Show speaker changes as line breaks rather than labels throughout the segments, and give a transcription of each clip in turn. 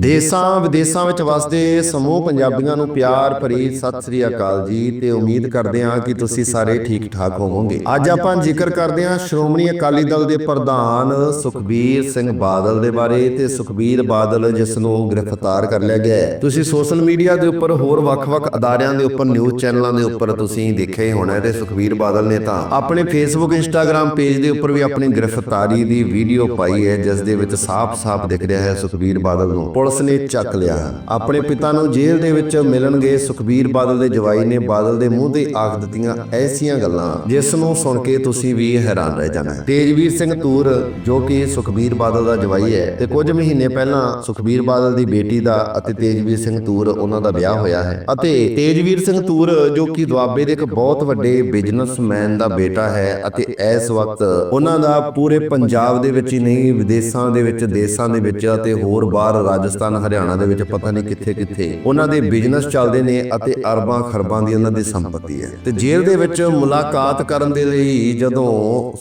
ਦੇਸਾਂ ਵਿਦੇਸਾਂ ਵਿੱਚ ਵਸਦੇ ਸਮੂਹ ਪੰਜਾਬੀਆਂ ਨੂੰ ਪਿਆਰ ਭਰੀ ਸਤਿ ਸ੍ਰੀ ਅਕਾਲ ਜੀ ਤੇ ਉਮੀਦ ਕਰਦੇ ਹਾਂ ਕਿ ਤੁਸੀਂ ਸਾਰੇ ਠੀਕ ਠਾਕ ਹੋਵੋਗੇ। ਅੱਜ ਆਪਾਂ ਜ਼ਿਕਰ ਕਰਦੇ ਹਾਂ ਸ਼੍ਰੋਮਣੀ ਅਕਾਲੀ ਦਲ ਦੇ ਪ੍ਰਧਾਨ ਸੁਖਬੀਰ ਸਿੰਘ ਬਾਦਲ ਦੇ ਬਾਰੇ ਤੇ ਸੁਖਬੀਰ ਬਾਦਲ ਜਿਸ ਨੂੰ ਗ੍ਰਿਫਤਾਰ ਕਰ ਲਿਆ ਗਿਆ ਹੈ। ਤੁਸੀਂ ਸੋਸ਼ਲ ਮੀਡੀਆ ਦੇ ਉੱਪਰ ਹੋਰ ਵੱਖ-ਵੱਖ ਅਦਾਰਿਆਂ ਦੇ ਉੱਪਰ ਨਿਊਜ਼ ਚੈਨਲਾਂ ਦੇ ਉੱਪਰ ਤੁਸੀਂ ਦੇਖਿਆ ਹੀ ਹੋਣਾ ਤੇ ਸੁਖਬੀਰ ਬਾਦਲ ਨੇ ਤਾਂ ਆਪਣੇ ਫੇਸਬੁੱਕ ਇੰਸਟਾਗ੍ਰam ਪੇਜ ਦੇ ਉੱਪਰ ਵੀ ਆਪਣੀ ਗ੍ਰਿਫਤਾਰੀ ਦੀ ਵੀਡੀਓ ਪਾਈ ਹੈ, ਜਿਸ ਦੇ ਵਿੱਚ ਸਾਫ਼-ਸਾਫ਼ ਦਿਖ ਰਿਹਾ ਹੈ ਸੁਖਬੀਰ ਬਾਦਲ ਨੂੰ। ਪੁਲਿਸ ਨੇ ਚੱਕ ਲਿਆ। ਆਪਣੇ ਪਿਤਾ ਨੂੰ ਜੇਲ੍ਹ ਦੇ ਵਿੱਚ ਮਿਲਣਗੇ ਸੁਖਬੀਰ ਬਾਦਲ ਦੇ ਜਵਾਈ ਨੇ ਬਾਦਲ ਦੇ ਮੂੰਹ ਤੇ ਆਖ ਦਿੱਤੀਆਂ ਐਸੀਆਂ ਗੱਲਾਂ, ਜਿਸ ਨੂੰ ਸੁਣ ਕੇ ਤੁਸੀਂ ਵੀ ਹੈਰਾਨ ਰਹਿ ਜਾਣਾ ਤੇਜਵੀਰ ਸਿੰਘ ਤੂਰ, ਜੋ ਕਿ ਸੁਖਬੀਰ ਬਾਦਲ ਦਾ ਜਵਾਈ ਹੈ ਤੇ ਕੁਝ ਮਹੀਨੇ ਪਹਿਲਾਂ ਸੁਖਬੀਰ ਬਾਦਲ ਦੀ ਬੇਟੀ ਦਾ ਅਤੇ ਤੇਜਵੀਰ ਸਿੰਘ ਤੂਰ ਉਹਨਾਂ ਦਾ ਵਿਆਹ ਹੋਇਆ ਹੈ। ਅਤੇ ਤੇਜਵੀਰ ਸਿੰਘ ਤੂਰ, ਜੋ ਕਿ ਦੁਆਬੇ ਦੇ ਇੱਕ ਬਹੁਤ ਵੱਡੇ ਬਿਜ਼ਨਸਮੈਨ ਦਾ ਬੇਟਾ ਹੈ ਅਤੇ ਇਸ ਵਕਤ ਉਹਨਾਂ ਦਾ ਪੂਰੇ ਪੰਜਾਬ ਦੇ ਵਿੱਚ ਹੀ ਨਹੀਂ, ਵਿਦੇਸ਼ਾਂ ਦੇ ਵਿੱਚ, ਦੇਸ਼ਾਂ ਦੇ ਵਿੱਚ ਅਤੇ ਹੋਰ ਬਾਹਰ ਰਾਜ ਰਾਜਸਥਾਨ, ਹਰਿਆਣਾ ਦੇ ਵਿੱਚ ਪਤਾ ਨਹੀਂ ਕਿੱਥੇ ਕਿੱਥੇ ਉਹਨਾਂ ਦੇ ਬਿਜ਼ਨਸ ਚੱਲਦੇ ਨੇ ਅਤੇ ਅਰਬਾਂ ਖਰਬਾਂ ਦੀ ਉਹਨਾਂ ਦੀ ਸੰਪਤੀ ਹੈ। ਤੇ ਜੇਲ੍ਹ ਦੇ ਵਿੱਚ ਮੁਲਾਕਾਤ ਕਰਨ ਦੇ ਲਈ ਜਦੋਂ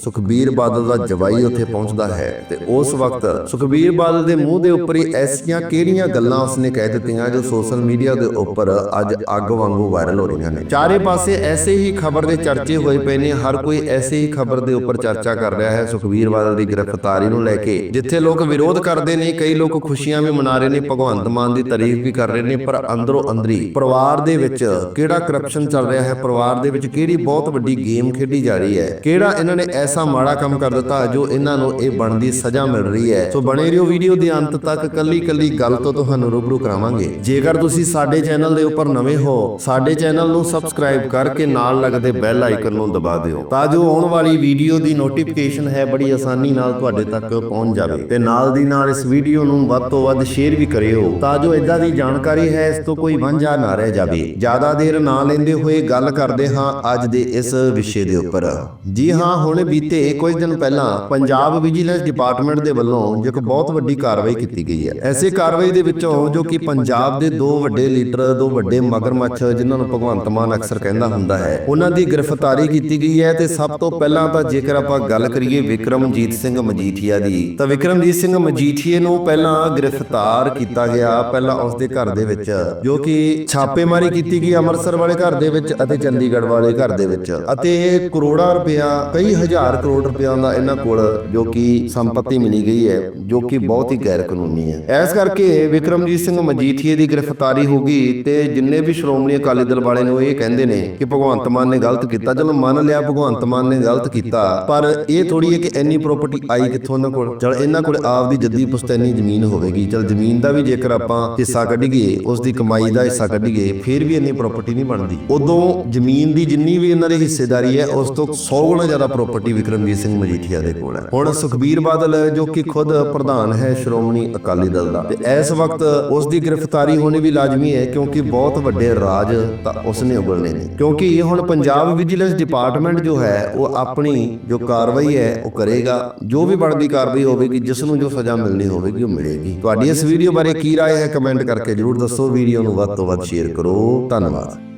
ਸੁਖਬੀਰ ਬਾਦਲ ਦਾ ਜਵਾਈ ਉੱਥੇ ਪਹੁੰਚਦਾ ਹੈ, ਤੇ ਉਸ ਵਕਤ ਸੁਖਬੀਰ ਬਾਦਲ ਦੇ ਮੂੰਹ ਦੇ ਉੱਪਰ ਹੀ ਐਸੀਆਂ ਕਿਹੜੀਆਂ ਗੱਲਾਂ ਉਸਨੇ ਕਹਿ ਦਿੱਤੀਆਂ ਜੋ ਸੋਸ਼ਲ ਮੀਡੀਆ ਦੇ ਉੱਪਰ ਅੱਜ ਅੱਗ ਵਾਂਗੂ ਵਾਇਰਲ ਹੋ ਰਹੀਆਂ ਨੇ। ਚਾਰੇ ਪਾਸੇ ਐਸੇ ਹੀ ਖਬਰ ਦੇ ਚਰਚੇ ਹੋਏ ਪਏ ਨੇ, ਹਰ ਕੋਈ ਐਸੇ ਹੀ ਖਬਰ ਦੇ ਉੱਪਰ ਚਰਚਾ ਕਰ ਰਿਹਾ ਹੈ। ਸੁਖਬੀਰ ਬਾਦਲ ਦੀ ਗ੍ਰਿਫਤਾਰੀ ਨੂੰ ਲੈ ਕੇ ਜਿੱਥੇ ਲੋਕ ਵਿਰੋਧ ਕਰਦੇ ਨੇ, ਕਈ ਲੋਕ ਖੁਸ਼ੀਆਂ ਵੀ ਮਨਾ ਰਹੇ ਨੇ, ਭਗਵੰਤ ਮਾਨ ਦੀ ਤਾਰੀਫ ਵੀ ਕਰ ਰਹੇ ਨੇ, ਪਰ ਅੰਦਰੋਂ ਅੰਦਰੀ ਪਰਿਵਾਰ ਦੇ ਵਿੱਚ ਕਿਹੜਾ ਕਰਪਸ਼ਨ ਚੱਲ ਰਿਹਾ ਹੈ? ਪਰਿਵਾਰ ਦੇ ਵਿੱਚ ਕਿਹੜੀ ਬਹੁਤ ਵੱਡੀ ਗੇਮ ਖੇਡੀ ਜਾ ਰਹੀ ਹੈ? ਕਿਹੜਾ ਇਹਨਾਂ ਨੇ ਐਸਾ ਮਾੜਾ ਕੰਮ ਕਰ ਦਿੱਤਾ ਜੋ ਇਹਨਾਂ ਨੂੰ ਇਹ ਬਣਦੀ ਸਜ਼ਾ ਮਿਲ ਰਹੀ ਹੈ? ਸੋ ਬਣੇ ਰਹੋ ਵੀਡੀਓ ਦੇ ਅੰਤ ਤੱਕ ਕੱਲੀ ਕੱਲੀ ਗੱਲ ਤੋਂ ਤੁਹਾਨੂੰ ਰੂਬਰੂ ਕਰਾਵਾਂਗੇ। ਜੇਕਰ ਤੁਸੀਂ ਸਾਡੇ ਚੈਨਲ ਦੇ ਉੱਪਰ ਨਵੇਂ ਹੋ, ਸਾਡੇ ਚੈਨਲ ਨੂੰ ਸਬਸਕ੍ਰਾਈਬ ਕਰਕੇ ਨਾਲ ਲੱਗਦੇ ਬੈਲ ਆਈਕਨ ਨੂੰ ਦਬਾ ਦਿਓ, ਤਾਂ ਜੋ ਆਉਣ ਵਾਲੀ ਵੀਡੀਓ ਦੀ ਨੋਟੀਫਿਕੇਸ਼ਨ ਹੈ, ਬੜੀ ਆਸਾਨੀ ਨਾਲ ਤੁਹਾਡੇ ਤੱਕ ਪਹੁੰਚ ਜਾਵੇ। ਤੇ ਨਾਲ ਦੀ ਨਾਲ ਇਸ ਵੀਡੀਓ ਨੂੰ ਵੱਧ ਤੋਂ ਵੱਧ ਸ਼ੇਅਰ ਵੀ ਕਰਿਓ। ਤਾਂ ਜੋ ਇਦਾਂ ਦੀ ਜਾਣਕਾਰੀ ਹੈ, ਇਸ ਤੋਂ ਕੋਈ ਵਾਂਝਾ ਨਾ ਰਹਿ ਜਾਵੇ। ਜ਼ਿਆਦਾ ਦੇਰ ਨਾ ਲੈਂਦੇ ਹੋਏ ਗੱਲ ਕਰਦੇ ਹਾਂ ਅੱਜ ਦੇ ਇਸ ਵਿਸ਼ੇ ਦੇ ਉੱਪਰ। ਜੀ ਹਾਂ, ਹੁਣ ਬੀਤੇ ਕੁਝ ਦਿਨ ਪਹਿਲਾਂ ਪੰਜਾਬ ਵਿਜੀਲੈਂਸ ਡਿਪਾਰਟਮੈਂਟ ਦੇ ਵੱਲੋਂ ਇੱਕ ਬਹੁਤ ਵੱਡੀ ਕਾਰਵਾਈ ਕੀਤੀ ਗਈ ਹੈ। ਐਸੇ ਕਾਰਵਾਈ ਦੇ ਵਿੱਚੋਂ ਜੋ ਕਿ ਪੰਜਾਬ ਦੇ ਦੋ ਵੱਡੇ ਲੀਡਰ, ਦੋ ਵੱਡੇ ਮਗਰਮੱਛ ਜਿਨ੍ਹਾਂ ਨੂੰ ਭਗਵੰਤ ਮਾਨ ਅਕਸਰ ਕਹਿੰਦਾ ਹੁੰਦਾ ਹੈ, ਉਹਨਾਂ ਦੀ ਗ੍ਰਿਫਤਾਰੀ ਕੀਤੀ ਗਈ ਹੈ ਤੇ ਸਭ ਤੋਂ ਪਹਿਲਾਂ ਤਾਂ ਜੇਕਰ ਆਪਾਂ ਗੱਲ ਕਰੀਏ ਵਿਕਰਮਜੀਤ ਸਿੰਘ ਮਜੀਠੀਆ ਦੀ, ਤਾਂ ਵਿਕਰਮਜੀਤ ਸਿੰਘ ਮਜੀਠੀਏ ਨੂੰ ਪਹਿਲਾਂ ਗ੍ਰਿਫਤਾਰ ਕੀਤਾ ਗਿਆ ਪਹਿਲਾਂ ਉਸ ਦੇ ਘਰ ਦੇ ਵਿੱਚ, ਜੋ ਕਿ ਛਾਪੇਮਾਰੀ ਕੀਤੀ ਗਈ ਅੰਮ੍ਰਿਤਸਰ ਵਾਲੇ ਘਰ ਦੇ ਵਿੱਚ ਅਤੇ ਚੰਡੀਗੜ੍ਹ ਵਾਲੇ ਘਰ ਦੇ ਵਿੱਚ। ਅਤੇ ਕਰੋੜਾਂ ਰੁਪਇਆ, ਕਈ ਹਜ਼ਾਰ ਕਰੋੜ ਰੁਪਇਆ ਦਾ ਇਹਨਾਂ ਕੋਲ ਜੋ ਕਿ ਸੰਪਤੀ ਮਿਲੀ ਗਈ ਹੈ, ਜੋ ਕਿ ਬਹੁਤ ਹੀ ਗੈਰ ਕਾਨੂੰਨੀ ਹੈ। ਇਸ ਕਰਕੇ ਵਿਕਰਮਜੀਤ ਸਿੰਘ ਮਜੀਠੀਏ ਦੀ ਗ੍ਰਿਫਤਾਰੀ ਹੋ ਗਈ ਤੇ ਜਿੰਨੇ ਵੀ ਸ਼੍ਰੋਮਣੀ ਅਕਾਲੀ ਦਲ ਵਾਲੇ ਨੇ ਉਹ ਇਹ ਕਹਿੰਦੇ ਨੇ ਕਿ ਭਗਵੰਤ ਮਾਨ ਨੇ ਗਲਤ ਕੀਤਾ। ਚਲੋ ਮੰਨ ਲਿਆ ਭਗਵੰਤ ਮਾਨ ਨੇ ਗਲਤ ਕੀਤਾ, ਪਰ ਇਹ ਥੋੜੀ ਹੈ ਕਿ ਇੰਨੀ ਪ੍ਰਾਪਰਟੀ ਆਈ ਕਿੱਥੋਂ ਉਹਨਾਂ ਕੋਲ? ਚਲ ਇਹਨਾਂ ਕੋਲ ਆਪ ਦੀ ਜੱਦੀ ਪੁਸ਼ਤੈਨੀ ਜ਼ਮੀਨ ਹੋਵੇਗੀ, ਚਲ ਜ਼ਮੀਨ ਦਾ ਵੀ ਜੇਕਰ ਆਪਾਂ ਹਿੱਸਾ ਕੱਢੀਏ ਉਸ ਦੀ ਕਮਾਈ ਦਾ ਹਿੱਸਾ ਕੱਢੀਏ, ਫਿਰ ਵੀ ਇੰਨੀ ਪ੍ਰਾਪਰਟੀ ਨਹੀਂ ਬਣਦੀ। ਉਦੋਂ ਜ਼ਮੀਨ ਦੀ ਜਿੰਨੀ ਵੀ ਇਹਨਾਂ ਦੀ ਹਿੱਸੇਦਾਰੀ ਹੈ, ਉਸ ਤੋਂ 100 ਗੁਣਾ ਜ਼ਿਆਦਾ ਪ੍ਰਾਪਰਟੀ ਵਿਕਰਮਜੀਤ ਸਿੰਘ ਮਜੀਠੀਆ ਦੇ ਕੋਲ ਹੈ। ਹੁਣ ਸੁਖਬੀਰ ਬਾਦਲ, ਜੋ ਕਿ ਖੁਦ ਪ੍ਰਧਾਨ ਹੈ ਸ਼੍ਰੋਮਣੀ ਅਕਾਲੀ ਦਲ ਦਾ, ਤੇ ਇਸ ਵਕਤ ਉਸ ਦੀ ਗ੍ਰਿਫਤਾਰੀ ਹੋਣੀ ਵੀ ਲਾਜ਼ਮੀ ਹੈ, ਕਿਉਂਕਿ ਬਹੁਤ ਵੱਡੇ ਰਾਜ ਤਾਂ ਉਸ ਨੇ ਉਗਲਨੇ ਨੇ। ਕਿਉਂਕਿ ਇਹ ਹੁਣ ਪੰਜਾਬ ਵਿਜੀਲੈਂਸ ਡਿਪਾਰਟਮੈਂਟ ਜੋ ਹੈ, ਉਹ ਆਪਣੀ ਜੋ ਕਾਰਵਾਈ ਹੈ, ਉਹ ਕਰੇਗਾ। ਜੋ ਵੀ ਬਣਦੀ ਕਾਰਵਾਈ ਹੋਵੇਗੀ, ਜਿਸ ਨੂੰ ਜੋ ਸਜ਼ਾ ਮਿਲਣੀ ਹੋਵੇਗੀ, ਉਹ ਮਿਲੇਗੀ। ਤੁਹਾਡੀ ਇਸ ਵੀਡੀਓ ਬਾਰੇ ਕੀ رائے ਹੈ ਕਮੈਂਟ ਕਰਕੇ ਜਰੂਰ ਦੱਸੋ ਵੀਡੀਓ ਨੂੰ ਵੱਧ ਤੋਂ ਵੱਧ ਸ਼ੇਅਰ ਕਰੋ ਧੰਨਵਾਦ